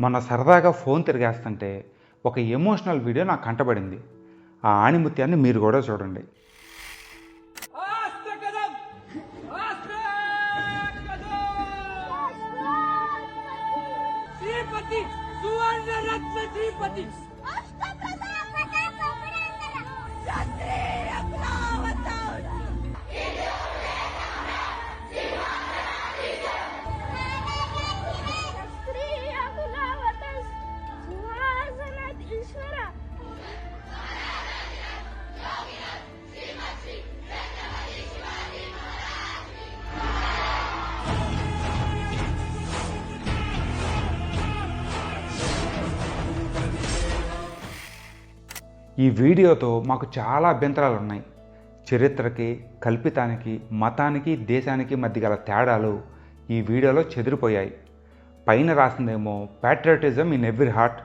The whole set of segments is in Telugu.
మొన్న సరదాగా ఫోన్ తిరిగేస్తుంటే ఒక ఎమోషనల్ వీడియో నాకు కంటబడింది. ఆ ఆణిముత్యాన్ని మీరు కూడా చూడండి. ఈశ్వర ఈ వీడియోతో మాకు చాలా అభ్యంతరాలు ఉన్నాయి. చరిత్రకి కల్పితానికి మతానికి దేశానికి మధ్య గల తేడాలు ఈ వీడియోలో చెదిరిపోయాయి. పైన రాసిందేమో ప్యాట్రియటిజం ఇన్ ఎవ్రీ హార్ట్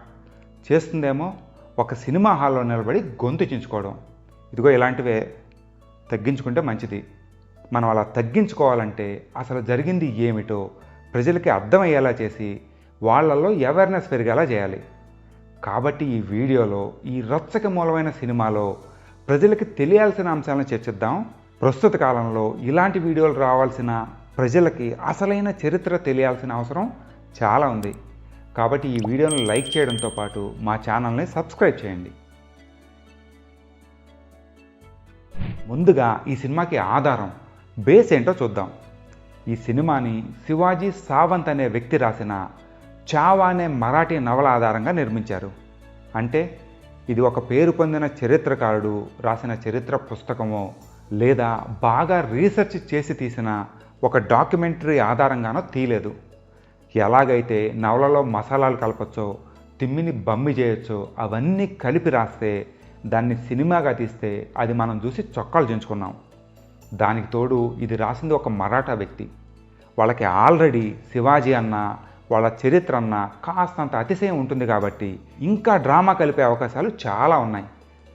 చేస్తుందేమో ఒక సినిమా హాల్లో నిలబడి గొంతు చించుకోవడం. ఇదిగో ఇలాంటివే తగ్గించుకుంటే మంచిది. మనం అలా తగ్గించుకోవాలంటే అసలు జరిగింది ఏమిటో ప్రజలకి అర్థమయ్యేలా చేసి వాళ్ళల్లో అవేర్నెస్ పెరిగేలా చేయాలి. కాబట్టి ఈ వీడియోలో ఈ రచ్చక మూలమైన సినిమాలో ప్రజలకి తెలియాల్సిన అంశాలను చర్చిద్దాం. ప్రస్తుత కాలంలో ఇలాంటి వీడియోలు రావాల్సిన ప్రజలకి అసలైన చరిత్ర తెలియాల్సిన అవసరం చాలా ఉంది. కాబట్టి ఈ వీడియోను లైక్ చేయడంతో పాటు మా ఛానల్ని సబ్స్క్రైబ్ చేయండి. ముందుగా ఈ సినిమాకి ఆధారం బేస్ ఏంటో చూద్దాం. ఈ సినిమాని శివాజీ సావంత్ అనే వ్యక్తి రాసిన చావా అనే మరాఠీ నవల ఆధారంగా నిర్మించారు. అంటే ఇది ఒక పేరు పొందిన చరిత్రకారుడు రాసిన చరిత్ర పుస్తకమో లేదా బాగా రీసెర్చ్ చేసి తీసిన ఒక డాక్యుమెంటరీ ఆధారంగానో తీయలేదు. ఎలాగైతే నవలలో మసాలాలు కలపచ్చో తిమ్మిని బమ్మి చేయొచ్చో అవన్నీ కలిపి రాస్తే దాన్ని సినిమాగా తీస్తే అది మనం చూసి చొక్కాలు చెంచుకున్నాం. దానికి తోడు ఇది రాసింది ఒక మరాఠా వ్యక్తి. వాళ్ళకి ఆల్రెడీ శివాజీ అన్న వాళ్ళ చరిత్ర అన్న కాస్తంత అతిశయం ఉంటుంది కాబట్టి ఇంకా డ్రామా కలిపే అవకాశాలు చాలా ఉన్నాయి.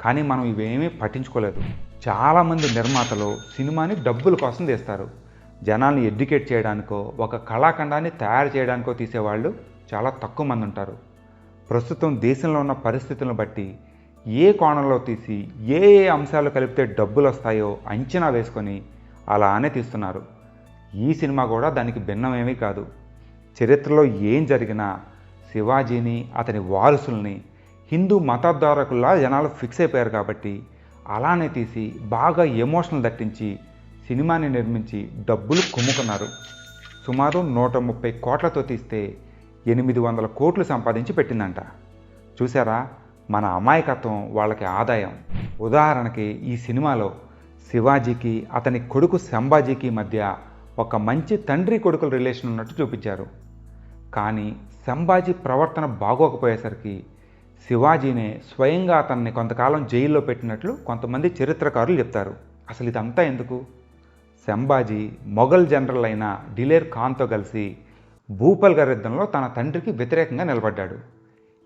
కానీ మనం ఇవేమీ పట్టించుకోలేదు. చాలామంది నిర్మాతలు సినిమాని డబ్బుల కోసం తీస్తారు. జనాల్ని ఎడ్యుకేట్ చేయడానికో ఒక కళాఖండాన్ని తయారు చేయడానికో తీసేవాళ్ళు చాలా తక్కువ మంది ఉంటారు. ప్రస్తుతం దేశంలో ఉన్న పరిస్థితులను బట్టి ఏ కోణంలో తీసి ఏ ఏ అంశాలు కలిపితే డబ్బులు వస్తాయో అంచనా వేసుకొని అలానే తీస్తున్నారు. ఈ సినిమా కూడా దానికి భిన్నమేమీ కాదు. చరిత్రలో ఏం జరిగినా శివాజీని అతని వారసుల్ని హిందూ మతోద్ధారకుల్లా జనాలు ఫిక్స్ అయిపోయారు కాబట్టి అలానే తీసి బాగా ఎమోషనల్ దట్టించి సినిమాని నిర్మించి డబ్బులు కుమ్ముకున్నారు. సుమారు నూట ముప్పై కోట్లతో తీస్తే ఎనిమిది వందల కోట్లు సంపాదించి పెట్టిందంట. చూసారా మన అమాయకత్వం వాళ్ళకి ఆదాయం. ఉదాహరణకి ఈ సినిమాలో శివాజీకి అతని కొడుకు సంభాజీకి మధ్య ఒక మంచి తండ్రి కొడుకుల రిలేషన్ ఉన్నట్టు చూపించారు. కానీ సంభాజీ ప్రవర్తన బాగోకపోయేసరికి శివాజీనే స్వయంగా అతన్ని కొంతకాలం జైల్లో పెట్టినట్లు కొంతమంది చరిత్రకారులు చెప్తారు. అసలు ఇదంతా ఎందుకు? సంభాజీ మొఘల్ జనరల్ అయిన డిలేర్ ఖాన్తో కలిసి భూపల్ గారి యుద్ధంలో తన తండ్రికి వ్యతిరేకంగా నిలబడ్డాడు.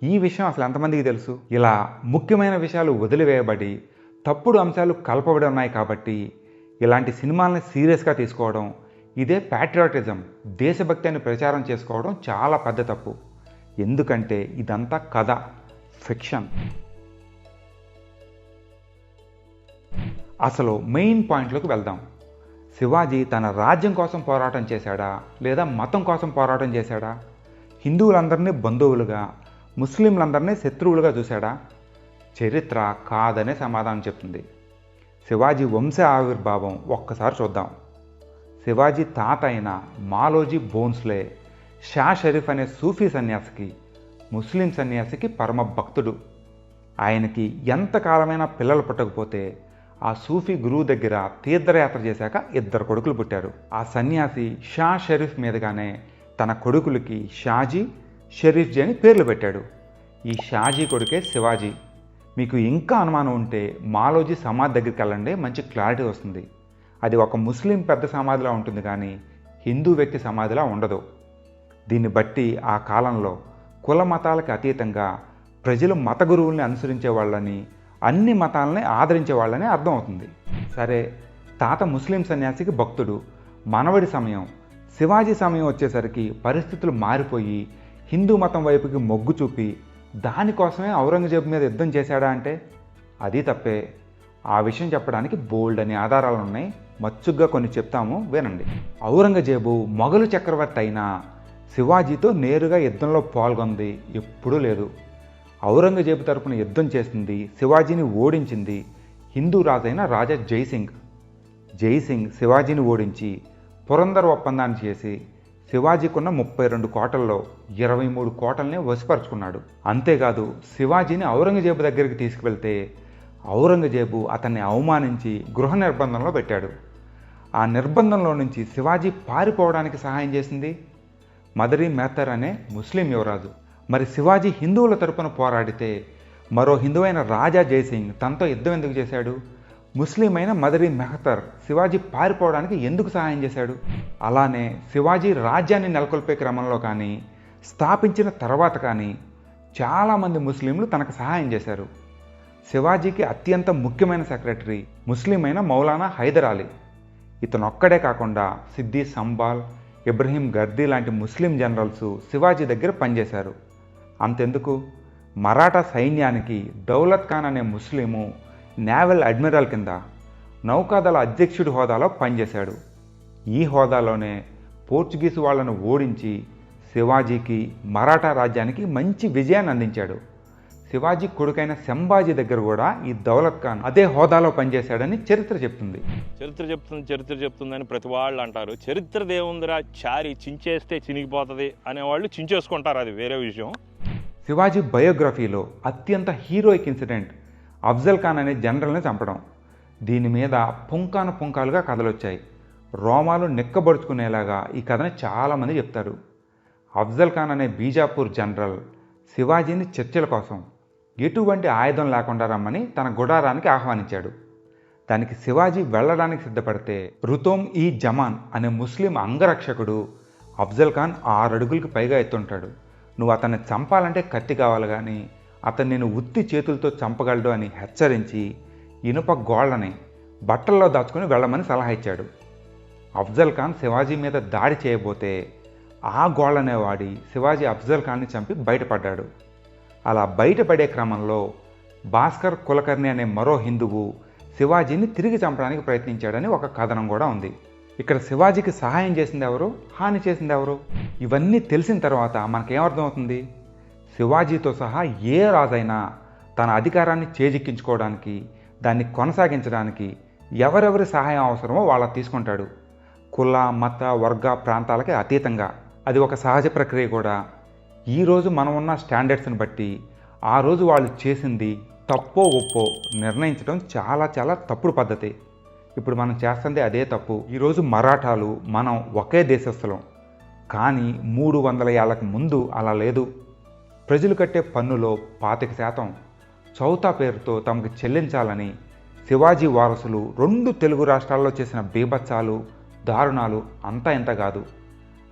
ఈ విషయం అసలు ఎంతమందికి తెలుసు? ఇలా ముఖ్యమైన విషయాలు వదిలివేయబడి తప్పుడు అంశాలు కలపబడి ఉన్నాయి కాబట్టి ఇలాంటి సినిమాల్ని సీరియస్గా తీసుకోవడం ఇదే ప్యాట్రియాటిజం దేశభక్తి అని ప్రచారం చేసుకోవడం చాలా పెద్ద తప్పు. ఎందుకంటే ఇదంతా కథ ఫిక్షన్ అసలు మెయిన్ పాయింట్లోకి వెళ్దాం. శివాజీ తన రాజ్యం కోసం పోరాటం చేశాడా? లేదా మతం కోసం పోరాటం చేశాడా? హిందువులందరినీ బంధువులుగా ముస్లింలందరినీ శత్రువులుగా చూశాడా? చరిత్ర కాదనే సమాధానం చెప్తుంది. శివాజీ వంశ ఆవిర్భావం ఒక్కసారి చూద్దాం. శివాజీ తాత అయిన మాలోజీ బోన్స్లే షా షరీఫ్ అనే సూఫీ సన్యాసికి ముస్లిం సన్యాసికి పరమ భక్తుడు ఆయనకి ఎంతకాలమైనా పిల్లలు పుట్టకపోతే ఆ సూఫీ గురువు దగ్గర తీర్థయాత్ర చేశాక ఇద్దరు కొడుకులు పుట్టారు. ఆ సన్యాసి షా షరీఫ్ మీదుగానే తన కొడుకులకి షాజీ షరీఫ్ జీ అని పేర్లు పెట్టాడు. ఈ షాజీ కొడుకే శివాజీ. మీకు ఇంకా అనుమానం ఉంటే మాలోజీ సమాధి దగ్గరికి వెళ్ళండి మంచి క్లారిటీ వస్తుంది. అది ఒక ముస్లిం పెద్ద సమాధిలా ఉంటుంది కానీ హిందూ వ్యక్తి సమాధిలా ఉండదు. దీన్ని బట్టి ఆ కాలంలో కుల మతాలకు అతీతంగా ప్రజలు మత గురువుల్ని అనుసరించే వాళ్ళని అన్ని మతాలని ఆదరించే వాళ్ళని అర్థమవుతుంది సరే తాత ముస్లిం సన్యాసికి భక్తుడు మనవడి సమయం శివాజీ సమయం వచ్చేసరికి పరిస్థితులు మారిపోయి హిందూ మతం వైపుకి మొగ్గు చూపి దానికోసమే ఔరంగజేబు మీద యుద్ధం చేశాడా అంటే? అది తప్పే. ఆ విషయం చెప్పడానికి బోల్డ్ అనే ఆధారాలు ఉన్నాయి. మచ్చుగ్గా కొన్ని చెప్తాము వినండి. ఔరంగజేబు మొఘలు చక్రవర్తి అయినా శివాజీతో నేరుగా యుద్ధంలో పాల్గొంది ఎప్పుడూ లేదు. ఔరంగజేబు తరపున యుద్ధం చేసింది శివాజీని ఓడించింది. హిందూ రాజైన రాజా జైసింగ్. జైసింగ్ శివాజీని ఓడించి పురందర్ ఒప్పందాన్ని చేసి శివాజీకున్న ముప్పై రెండు కోటల్లో ఇరవై మూడు కోటల్ని వశపరుచుకున్నాడు. అంతేకాదు శివాజీని ఔరంగజేబు దగ్గరికి తీసుకువెళ్తే ఔరంగజేబు అతన్ని అవమానించి గృహ నిర్బంధంలో పెట్టాడు. ఆ నిర్బంధంలో నుంచి శివాజీ పారిపోవడానికి సహాయం చేసింది? మదరీ మేత్తర్ అనే ముస్లిం యువరాజు. మరి శివాజీ హిందువుల తరపున పోరాడితే మరో హిందువైన రాజా జయసింగ్ తనతో యుద్ధం ఎందుకు చేశాడు? ముస్లిం అయిన మదరి మెహతర్ శివాజీ పారిపోవడానికి ఎందుకు సహాయం చేశాడు? అలానే శివాజీ రాజ్యాన్ని నెలకొల్పే క్రమంలో కానీ స్థాపించిన తర్వాత కానీ చాలామంది ముస్లింలు తనకు సహాయం చేశారు. శివాజీకి అత్యంత ముఖ్యమైన సెక్రటరీ ముస్లిం అయిన మౌలానా హైదర్ అలీ. ఇతను ఒక్కడే కాకుండా సిద్ది సంబాల్ ఇబ్రహీం గర్దీ లాంటి ముస్లిం జనరల్స్ శివాజీ దగ్గర పనిచేశారు. అంతెందుకు? మరాఠా సైన్యానికి దౌలత్ ఖాన్ అనే ముస్లిము నేవల్ అడ్మిరల్ కింద నౌకాదళ అధ్యక్షుడి హోదాలో పనిచేశాడు. ఈ హోదాలోనే పోర్చుగీసు వాళ్ళను ఓడించి శివాజీకి మరాఠా రాజ్యానికి మంచి విజయాన్ని అందించాడు. శివాజీ కొడుకైన శంభాజీ దగ్గర కూడా ఈ దౌలత్ ఖాన్ అదే హోదాలో పనిచేశాడని చరిత్ర చెప్తుంది. చరిత్ర చెప్తుంది చరిత్ర చెప్తుందని ప్రతి వాళ్ళు అంటారు. చరిత్ర దేవుందిరా చారి చించేస్తే చినిగిపోతుంది అనేవాళ్ళు చించేసుకుంటారు అది వేరే విషయం. శివాజీ బయోగ్రఫీలో అత్యంత హీరోయిక్ ఇన్సిడెంట్ అఫ్జల్ ఖాన్ అనే జనరల్ని చంపడం. దీని మీద పుంకాను పుంకాలుగా కథలొచ్చాయి. రోమాలు నిక్కబడుచుకునేలాగా ఈ కథని చాలామంది చెప్తారు. అఫ్జల్ ఖాన్ అనే బీజాపూర్ జనరల్ శివాజీని చర్చల కోసం ఎటువంటి ఆయుధం లేకుండా రమ్మని తన గుడారానికి ఆహ్వానించాడు. దానికి శివాజీ వెళ్ళడానికి సిద్ధపడితే రుతోమ్ ఈ జమాన్ అనే ముస్లిం అంగరక్షకుడు అఫ్జల్ ఖాన్ ఆరు అడుగులకి పైగా ఎత్తుంటాడు. నువ్వు అతన్ని చంపాలంటే కత్తి కావాలి కానీ అతను నేను ఉత్తి చేతులతో చంపగలడు అని హెచ్చరించి ఇనుప గోళ్ళని బట్టల్లో దాచుకుని వెళ్ళమని సలహా ఇచ్చాడు. అఫ్జల్ ఖాన్ శివాజీ మీద దాడి చేయబోతే ఆ గోళ్ళనే వాడి శివాజీ అఫ్జల్ ఖాన్ని చంపి బయటపడ్డాడు. అలా బయటపడే క్రమంలో భాస్కర్ కులకర్ణి అనే మరో హిందువు శివాజీని తిరిగి చంపడానికి ప్రయత్నించాడని ఒక కథనం కూడా ఉంది. ఇక్కడ శివాజీకి సహాయం చేసింది ఎవరు? హాని చేసింది ఎవరు? ఇవన్నీ తెలిసిన తర్వాత మనకేమర్థమవుతుంది శివాజీతో సహా ఏ రాజైనా తన అధికారాన్ని చేజిక్కించుకోవడానికి దాన్ని కొనసాగించడానికి ఎవరెవరి సహాయం అవసరమో వాళ్ళ తీసుకుంటాడు. కుల మత వర్గ ప్రాంతాలకి అతీతంగా. అది ఒక సహజ ప్రక్రియ కూడా. ఈరోజు మనం ఉన్న స్టాండర్డ్స్ని బట్టి ఆ రోజు వాళ్ళు చేసింది తప్పో ఒప్పో నిర్ణయించడం చాలా చాలా తప్పుడు పద్ధతి. ఇప్పుడు మనం చేస్తుంది అదే తప్పు. ఈరోజు మరాఠాలు మనం ఒకే దేశస్థలం. కానీ మూడు వందల ఏళ్ళకు ముందు అలా లేదు. ప్రజలు కట్టే పన్నులో పాతిక శాతం. చౌతా పేరుతో తమకు చెల్లించాలని శివాజీ వారసులు రెండు తెలుగు రాష్ట్రాల్లో చేసిన బీభత్సాలు దారుణాలు అంతా ఇంత కాదు.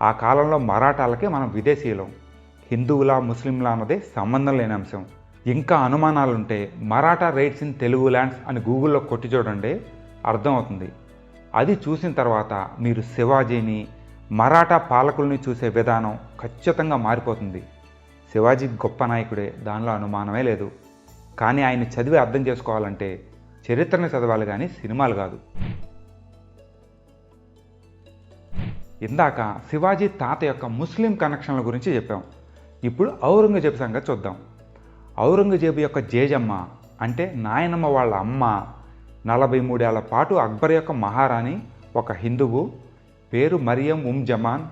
ఆ కాలంలో మరాఠాలకే మనం విదేశీయులం. హిందువులా ముస్లింలా అన్నదే సంబంధం లేని అంశం. ఇంకా అనుమానాలుంటే Maratha rights in Telugu lands అని గూగుల్లో కొట్టి చూడండి. అర్థమవుతుంది. అది చూసిన తర్వాత మీరు శివాజీని మరాఠా పాలకుల్ని చూసే విధానం ఖచ్చితంగా మారిపోతుంది. శివాజీ గొప్ప నాయకుడే దానిలో అనుమానమే లేదు. కానీ ఆయన చదివి అర్థం చేసుకోవాలంటే చరిత్రని చదవాలి కానీ సినిమాలు కాదు. ఇందాక శివాజీ తాత యొక్క ముస్లిం కనెక్షన్ల గురించి చెప్పాం. ఇప్పుడు ఔరంగజేబు సంగతి చూద్దాం. ఔరంగజేబు యొక్క జేజమ్మ అంటే నాయనమ్మ వాళ్ళ అమ్మ నలభై మూడేళ్ళ పాటు అక్బర్ యొక్క మహారాణి ఒక హిందువు పేరు మరియం ఉమ్ జమాన్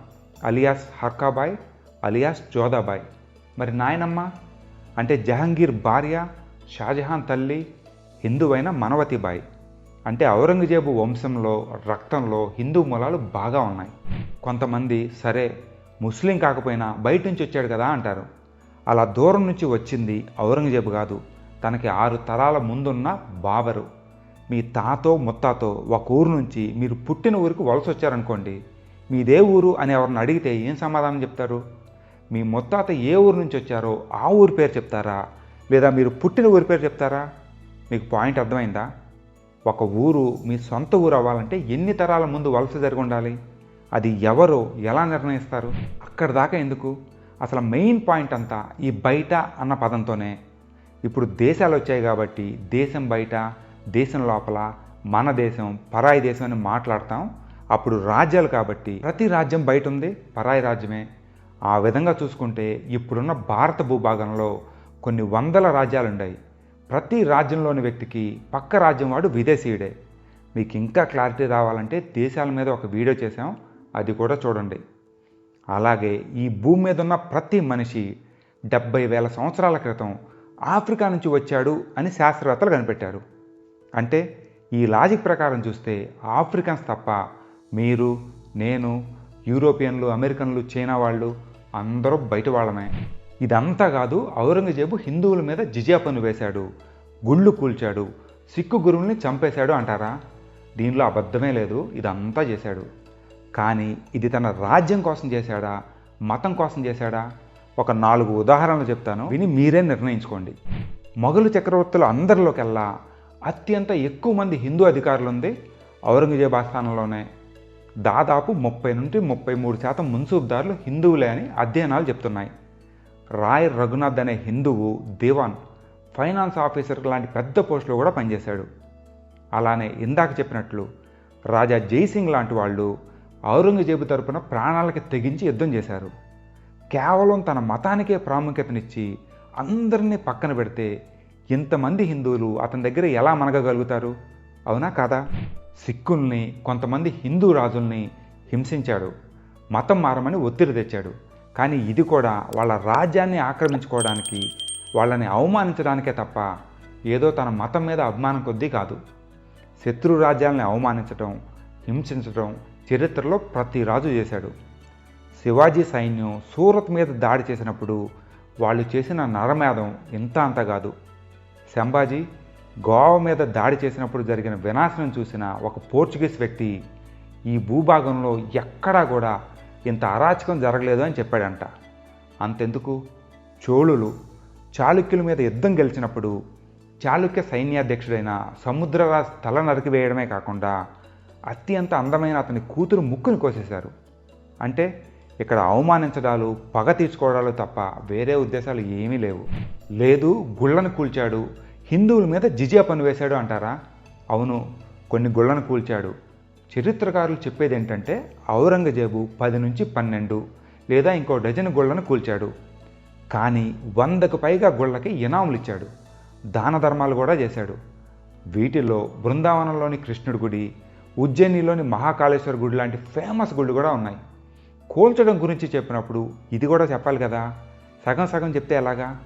అలియాస్ హర్కాబాయ్ అలియాస్ జోదాబాయ్. మరి నాయనమ్మ? అంటే జహంగీర్ భార్య షాజహాన్ తల్లి హిందువైన మనవతిబాయ్. అంటే ఔరంగజేబు వంశంలో రక్తంలో హిందూ మూలాలు బాగా ఉన్నాయి. కొంతమంది సరే ముస్లిం కాకపోయినా బయట నుంచి వచ్చాడు కదా అంటారు. అలా దూరం నుంచి వచ్చింది ఔరంగజేబు కాదు. తనకి ఆరు తరాల ముందున్న బాబరు. మీ తాతో ముత్తాతో ఒక ఊరు నుంచి మీరు పుట్టిన ఊరికి వలస వచ్చారనుకోండి మీదే ఊరు అని ఎవరిని అడిగితే ఏం సమాధానం చెప్తారు? మీ ముత్తాత ఏ ఊరు నుంచి వచ్చారో ఆ ఊరి పేరు చెప్తారా? లేదా మీరు పుట్టిన ఊరి పేరు చెప్తారా? మీకు పాయింట్ అర్థమైందా? ఒక ఊరు మీ సొంత ఊరు అవ్వాలంటే ఎన్ని తరాల ముందు వలస జరిగి ఉండాలి? అది ఎవరు ఎలా నిర్ణయిస్తారు? అక్కడ దాకా ఎందుకు? అసలు మెయిన్ పాయింట్ అంతా ఈ బయట అన్న పదంతోనే. ఇప్పుడు దేశాలు వచ్చాయి కాబట్టి దేశం బయట దేశం లోపల మన దేశం పరాయి దేశం అని మాట్లాడతాం. అప్పుడు రాజ్యాలు కాబట్టి ప్రతి రాజ్యం బయట ఉంది పరాయి రాజ్యమే. ఆ విధంగా చూసుకుంటే ఇప్పుడున్న భారత భూభాగంలో కొన్ని వందల రాజ్యాలు ఉన్నాయి ప్రతి రాజ్యంలోని వ్యక్తికి పక్క రాజ్యం వాడు విదేశీయుడే. మీకు ఇంకా క్లారిటీ రావాలంటే దేశాల మీద ఒక వీడియో చేసాం అది కూడా చూడండి. అలాగే ఈ భూమి మీద ఉన్న ప్రతి మనిషి డెబ్బై వేల సంవత్సరాల క్రితం ఆఫ్రికా నుంచి వచ్చాడు అని శాస్త్రవేత్తలు కనిపెట్టారు. అంటే ఈ లాజిక్ ప్రకారం చూస్తే ఆఫ్రికన్స్ తప్ప మీరు నేను యూరోపియన్లు అమెరికన్లు చైనా వాళ్ళు అందరూ బయట వాళ్ళమే. ఇదంతా కాదు ఔరంగజేబు హిందువుల మీద జిజియా పన్ను వేశాడు గుళ్ళు కూల్చాడు సిక్కు గురువుల్ని చంపేశాడు అంటారా? దీనిలో అబద్ధమే లేదు ఇదంతా చేశాడు. కానీ ఇది తన రాజ్యం కోసం చేశాడా? మతం కోసం చేశాడా? ఒక నాలుగు ఉదాహరణలు చెప్తాను విని మీరే నిర్ణయించుకోండి. మొఘలు చక్రవర్తులు అందరిలోకెల్లా అత్యంత ఎక్కువ మంది హిందూ అధికారులు ఉంది ఔరంగజేబ్ ఆస్థానంలోనే దాదాపు ముప్పై నుండి ముప్పై మూడు శాతం మున్సూబ్దారులు హిందువులే అని అధ్యయనాలు చెప్తున్నాయి. రాయ్ రఘునాథ్ అనే హిందువు దివాన్ ఫైనాన్స్ ఆఫీసర్ లాంటి పెద్ద పోస్టులో కూడా పనిచేశాడు. అలానే ఇందాక చెప్పినట్లు రాజా జైసింగ్ లాంటి వాళ్ళు ఔరంగజేబు తరపున ప్రాణాలకి తెగించి యుద్ధం చేశారు. కేవలం తన మతానికే ప్రాముఖ్యతనిచ్చి అందరినీ పక్కన పెడితే ఇంతమంది హిందువులు అతని దగ్గర ఎలా మనగగలుగుతారు అవునా కాదా? సిక్కుల్ని కొంతమంది హిందూ రాజుల్ని హింసించాడు. మతం మారమని ఒత్తిడి తెచ్చాడు. కానీ ఇది కూడా వాళ్ళ రాజ్యాన్ని ఆక్రమించుకోవడానికి వాళ్ళని అవమానించడానికే తప్ప ఏదో తన మతం మీద అభిమానం కొద్దీ కాదు. శత్రు రాజ్యాలని అవమానించటం హింసించటం చరిత్రలో ప్రతి రాజు చేశాడు. శివాజీ సైన్యం సూరత్ మీద దాడి చేసినప్పుడు వాళ్ళు చేసిన నరమేధం ఇంత అంత కాదు. సంభాజీ గోవా మీద దాడి చేసినప్పుడు జరిగిన వినాశనం చూసిన ఒక పోర్చుగీస్ వ్యక్తి ఈ భూభాగంలో ఎక్కడా కూడా ఇంత అరాచకం జరగలేదు అని చెప్పాడంట. అంతెందుకు? చోళులు చాళుక్యుల మీద యుద్ధం గెలిచినప్పుడు చాళుక్య సైన్యాధ్యక్షుడైన సముద్రరాజ్ తల నరికివేయడమే కాకుండా అత్యంత అందమైన అతని కూతురు ముక్కును కోసేశారు. అంటే ఇక్కడ అవమానించడాలు పగ తీర్చుకోవడాలు తప్ప వేరే ఉద్దేశాలు ఏమీ లేవు. లేదు గుళ్ళను కూల్చాడు. హిందువుల మీద జిజియా పన్ను వేశాడు అంటారా? అవును కొన్ని గుళ్ళను కూల్చాడు. చరిత్రకారులు చెప్పేది ఏంటంటే ఔరంగజేబు పది నుంచి పన్నెండు లేదా ఇంకో డజన్ గుళ్ళను కూల్చాడు. కానీ వందకు పైగా గుళ్ళకి ఇనాములు ఇచ్చాడు. దాన ధర్మాలు కూడా చేశాడు. వీటిలో బృందావనంలోని కృష్ణుడి గుడి ఉజ్జయినిలోని మహాకాళేశ్వర గుడి లాంటి ఫేమస్ గుళ్ళు కూడా ఉన్నాయి. కూల్చడం గురించి చెప్పినప్పుడు ఇది కూడా చెప్పాలి కదా? సగం సగం చెప్తే ఎలాగా?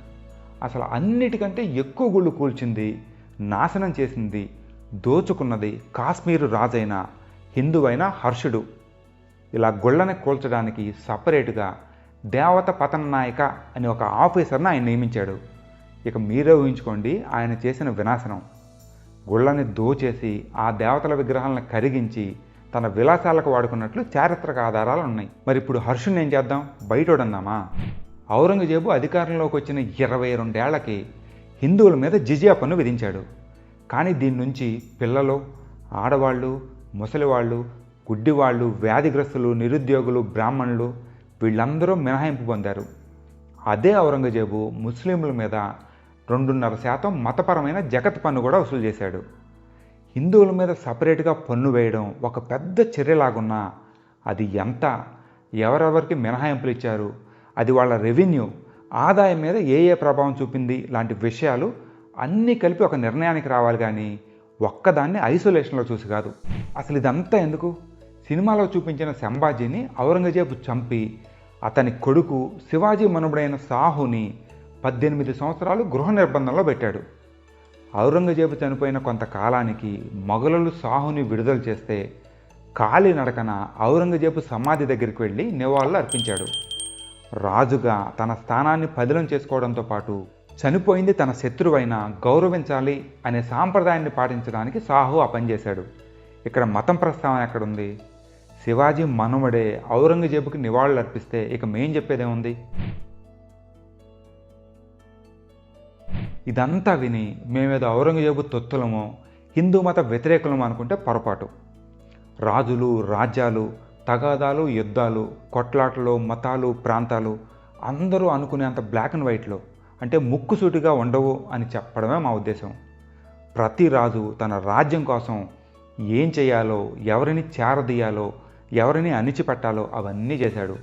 అసలు అన్నిటికంటే ఎక్కువ గుళ్ళు కూల్చింది నాశనం చేసింది దోచుకున్నది కాశ్మీరు రాజైన హిందువైన హర్షుడు. ఇలా గుళ్ళని కూల్చడానికి సపరేటుగా దేవత పతన నాయక అని ఒక ఆఫీసర్ని ఆయన నియమించాడు. ఇక మీరే ఊహించుకోండి ఆయన చేసిన వినాశనం. గుళ్ళని దోచేసి ఆ దేవతల విగ్రహాలను కరిగించి తన విలాసాలకు వాడుకున్నట్లు చారిత్రక ఆధారాలు ఉన్నాయి. మరి ఇప్పుడు హర్షుని ఏం చేద్దాం? బయటోడందామా? ఔరంగజేబు అధికారంలోకి వచ్చిన ఇరవై రెండేళ్ళకి హిందువుల మీద జిజియా పన్ను విధించాడు. కానీ దీని నుంచి పిల్లలు ఆడవాళ్ళు ముసలివాళ్ళు గుడ్డివాళ్ళు వ్యాధిగ్రస్తులు నిరుద్యోగులు బ్రాహ్మణులు వీళ్ళందరూ మినహాయింపు పొందారు. అదే ఔరంగజేబు ముస్లింల మీద రెండున్నర శాతం మతపరమైన జగత్ పన్ను కూడా వసూలు చేశాడు. హిందువుల మీద సపరేట్గా పన్ను వేయడం ఒక పెద్ద చర్యలాగున్నా అది ఎంత? ఎవరెవరికి మినహాయింపులు ఇచ్చారు? అది వాళ్ళ రెవెన్యూ ఆదాయం మీద ఏ ఏ ప్రభావం చూపింది? లాంటి విషయాలు అన్నీ కలిపి ఒక నిర్ణయానికి రావాలి కానీ ఒక్కదాన్ని ఐసోలేషన్లో చూసి కాదు. అసలు ఇదంతా ఎందుకు? సినిమాలో చూపించిన సంభాజీని ఔరంగజేబు చంపి అతని కొడుకు శివాజీ మనుబడైన సాహుని పద్దెనిమిది సంవత్సరాలు గృహ నిర్బంధంలో పెట్టాడు. ఔరంగజేబు చనిపోయిన కొంతకాలానికి మొఘలులు సాహుని విడుదల చేస్తే కాలినడకన ఔరంగజేబు సమాధి దగ్గరికి వెళ్ళి నివాళులు అర్పించాడు. రాజుగా తన స్థానాన్ని పదిలం చేసుకోవడంతో పాటు చనిపోయింది తన శత్రువైన గౌరవించాలి అనే సాంప్రదాయాన్ని పాటించడానికి సాహు ఆ పని చేశాడు. ఇక్కడ మతం ప్రస్తావన ఎక్కడుంది? శివాజీ మనుమడే ఔరంగజేబుకి నివాళులు అర్పిస్తే ఇక మేం చెప్పేదేముంది? ఇదంతా విని మేమేదో ఔరంగజేబు తొత్తులమో హిందూ మత వ్యతిరేకులమో అనుకుంటే పొరపాటు. రాజులు రాజ్యాలు తగాదాలు యుద్ధాలు కొట్లాటలు మతాలు ప్రాంతాలు అందరూ అనుకునేంత బ్లాక్ అండ్ వైట్లో అంటే ముక్కుసూటిగా ఉండవు అని చెప్పడమే మా ఉద్దేశం. ప్రతి రాజు తన రాజ్యం కోసం ఏం చేయాలో ఎవరిని చేరదీయాలో ఎవరిని అణిచిపెట్టాలో అవన్నీ చేశాడు.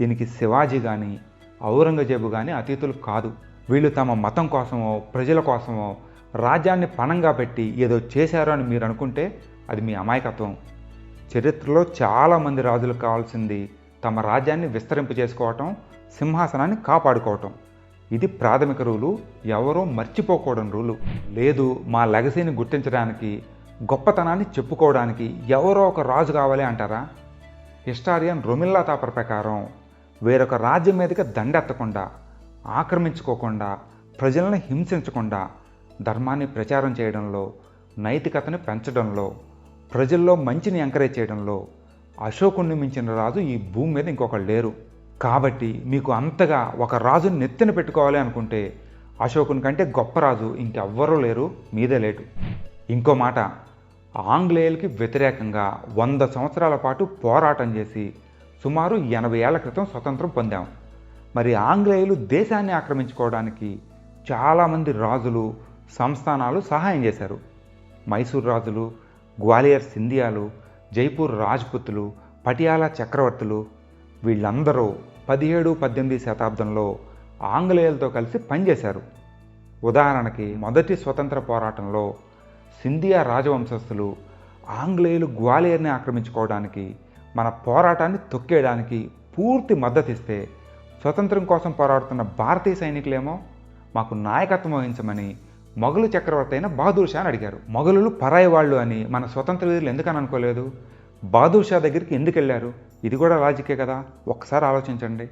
దీనికి శివాజీ కానీ ఔరంగజేబు కానీ అతీతులు కాదు. వీళ్ళు తమ మతం కోసమో ప్రజల కోసమో రాజ్యాన్ని పణంగా పెట్టి ఏదో చేశారు అని మీరు అనుకుంటే అది మీ అమాయకత్వం. చరిత్రలో చాలామంది రాజులకు కావాల్సింది తమ రాజ్యాన్ని విస్తరింపు చేసుకోవటం సింహాసనాన్ని కాపాడుకోవటం. ఇది ప్రాథమిక రూలు ఎవరో మర్చిపోకూడని రూలు. లేదు మా లెగసీని గుర్తించడానికి గొప్పతనాన్ని చెప్పుకోవడానికి ఎవరో ఒక రాజు కావాలి అంటారా? హిస్టారియన్ రొమిల్లా తాపర్ ప్రకారం వేరొక రాజ్యం మీదకి దండెత్తకుండా ఆక్రమించుకోకుండా ప్రజలను హింసించకుండా ధర్మాన్ని ప్రచారం చేయడంలో నైతికతను పెంచడంలో ప్రజల్లో మంచిని ఎంకరేజ్ చేయడంలో అశోకుణ్ణి మించిన రాజు ఈ భూమి మీద ఇంకొకరు లేరు. కాబట్టి మీకు అంతగా ఒక రాజుని నెత్తిన పెట్టుకోవాలి అనుకుంటే అశోకుని కంటే గొప్ప రాజు ఇంకెవ్వరూ లేరు మీదే లేటు ఇంకో మాట ఆంగ్లేయులకి వ్యతిరేకంగా వంద సంవత్సరాల పాటు పోరాటం చేసి సుమారు ఎనభై ఏళ్ళ క్రితం స్వతంత్రం పొందాం. మరి ఆంగ్లేయులు దేశాన్ని ఆక్రమించుకోవడానికి చాలామంది రాజులు సంస్థానాలు సహాయం చేశారు. మైసూర్ రాజులు గ్వాలియర్ సింధియాలు జైపూర్ రాజ్పుతులు పటియాలా చక్రవర్తులు వీళ్ళందరూ పదిహేడు పద్దెనిమిది శతాబ్దంలో ఆంగ్లేయులతో కలిసి పనిచేశారు. ఉదాహరణకి మొదటి స్వతంత్ర పోరాటంలో సింధియా రాజవంశస్థులు ఆంగ్లేయులు గ్వాలియర్ని ఆక్రమించుకోవడానికి మన పోరాటాన్ని తొక్కేయడానికి పూర్తి మద్దతిస్తే స్వతంత్రం కోసం పోరాడుతున్న భారతీయ సైనికులేమో మాకు నాయకత్వం వహించమని మొఘలు చక్రవర్తి అయిన బహదూర్ షాని అడిగారు. మొఘలులు పరాయి వాళ్ళు అని మన స్వతంత్ర వీరులు ఎందుకని అనుకోలేదు? బహదూర్ షా దగ్గరికి ఎందుకు వెళ్ళారు? ఇది కూడా లాజికే కదా? ఒక్కసారి ఆలోచించండి.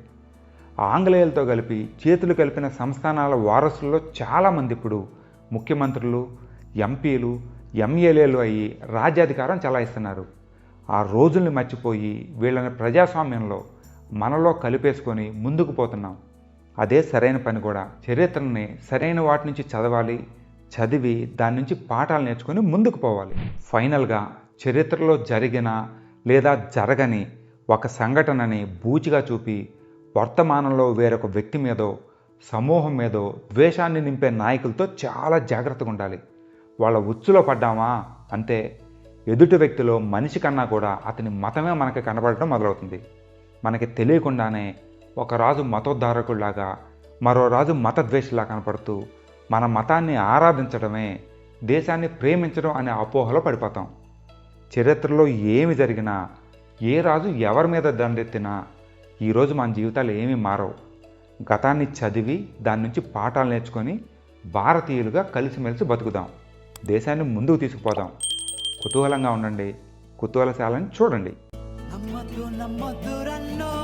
ఆంగ్లేయులతో కలిపి చేతులు కలిపిన సంస్థానాల వారసుల్లో చాలామంది ఇప్పుడు ముఖ్యమంత్రులు ఎంపీలు ఎంఎల్ఏలు అయ్యి రాజ్యాధికారం చలాయిస్తున్నారు. ఆ రోజుల్ని మర్చిపోయి వీళ్ళని ప్రజాస్వామ్యంలో మనలో కలిపేసుకొని ముందుకు పోతున్నాం. అదే సరైన పని కూడా. చరిత్రని సరైన వాటి నుంచి చదవాలి చదివి దాని నుంచి పాఠాలు నేర్చుకొని ముందుకు పోవాలి. ఫైనల్గా చరిత్రలో జరిగిన లేదా జరగని ఒక సంఘటనని బూచిగా చూపి వర్తమానంలో వేరొక వ్యక్తి మీదో సమూహం మీదో ద్వేషాన్ని నింపే నాయకులతో చాలా జాగ్రత్తగా ఉండాలి. వాళ్ళ ఉచ్చులో పడ్డామా? అంతే. ఎదుటి వ్యక్తిలో మనిషి కన్నా కూడా అతని మతమే మనకి కనబడటం మొదలవుతుంది. మనకి తెలియకుండానే ఒక రాజు మతోద్ధారకుడిలాగా మరో రాజు మతద్వేషిలా కనపడుతూ మన మతాన్ని ఆరాధించడమే దేశాన్ని ప్రేమించడం అనే అపోహలో పడిపోతాం. చరిత్రలో ఏమి జరిగినా ఏ రాజు ఎవరి మీద దండెత్తినా ఈరోజు మన జీవితాలు ఏమీ మారవు. గతాన్ని చదివి దాని నుంచి పాఠాలు నేర్చుకొని భారతీయులుగా కలిసిమెలిసి బతుకుదాం. దేశాన్ని ముందుకు తీసుకుపోదాం. కుతూహలంగా ఉండండి. కుతూహలశాలని చూడండి. amado una madura no